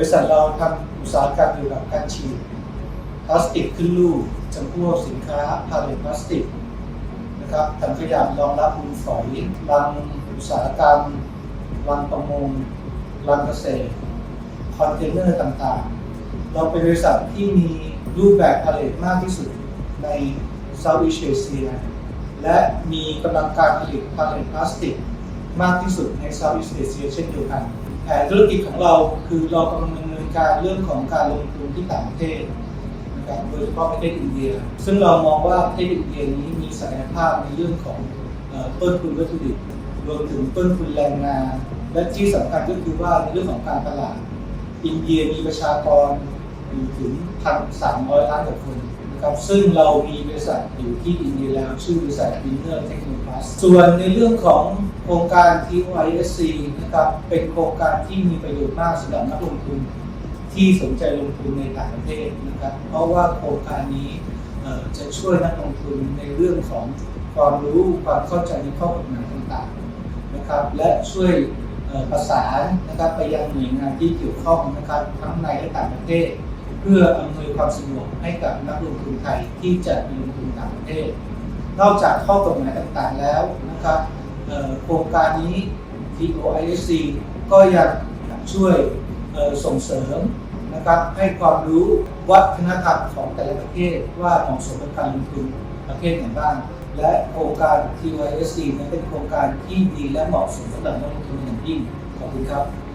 บริษัทเราทำอุตสาหกรรมเกี่ยวกับการฉีดพลาสติกขึ้นลูกจำพวกสินค้าพาเลทพลาสติกนะครับถังขยะรองรับมูลฝอยรังอุตสาหกรรมรังประมงรังเกษตรคอนเทนเนอร์ต่างๆ เราเป็นบริษัทที่มีรูปแบบพาเลทมากที่สุดในเซาท์อีสเอเชียและมีกำลังการผลิตพาเลทพลาสติก มากที่สุดในเซาท์อีสเอเชียเช่นเดียวกัน แผนธุรกิจของเราคือเรากำลังดำเนินการเรื่องของการลงทุนที่ต่างประเทศนะครับโดยเฉพาะประเทศอินเดีย ซึ่งเรามองว่าประเทศอินเดียนี้มีศักยภาพในเรื่องของต้นทุนวัตถุดิบรวมถึงต้นทุนแรงงาน และที่สำคัญก็คือว่าในเรื่องของการตลาด อินเดียมีประชากรอยู่ถึง1,300ล้านกว่าคนนะครับซึ่งเรามีบริษัทอยู่ที่อินเดียแล้วชื่อบริษัท Winner Technoplus ส่วนในเรื่องของ ครงการ TOISC นะครับเป็นโครงการที่มีประโยชน์มากสำหรับนักลงทุนที่สนใจลงทุนในต่างประเทศนะครับ เพราะว่าโครงการนี้จะช่วยนักลงทุนในเรื่องของความรู้ความเข้าใจในข้อกฎหมายต่างๆนะครับ และช่วยประสานนะครับไปยังหน่วยงานที่เกี่ยวข้องนะครับทั้งในและต่างประเทศ เพื่ออำนวยความสะดวกให้กับนักลงทุนไทยที่จะลงทุนต่างประเทศ นอกจากข้อกฎหมายต่างๆแล้วนะครับ โครงการนี้ TOISC ก็ยังช่วยส่งเสริมนะครับให้ความรู้วัฒนธรรมของแต่ละประเทศว่าเหมาะสมกับการลงทุนประเภทไหนบ้าง และโครงการ TYSC นั้นเป็นโครงการที่ดีและเหมาะสมสำหรับนักลงทุนอย่างยิ่งขอบคุณครับ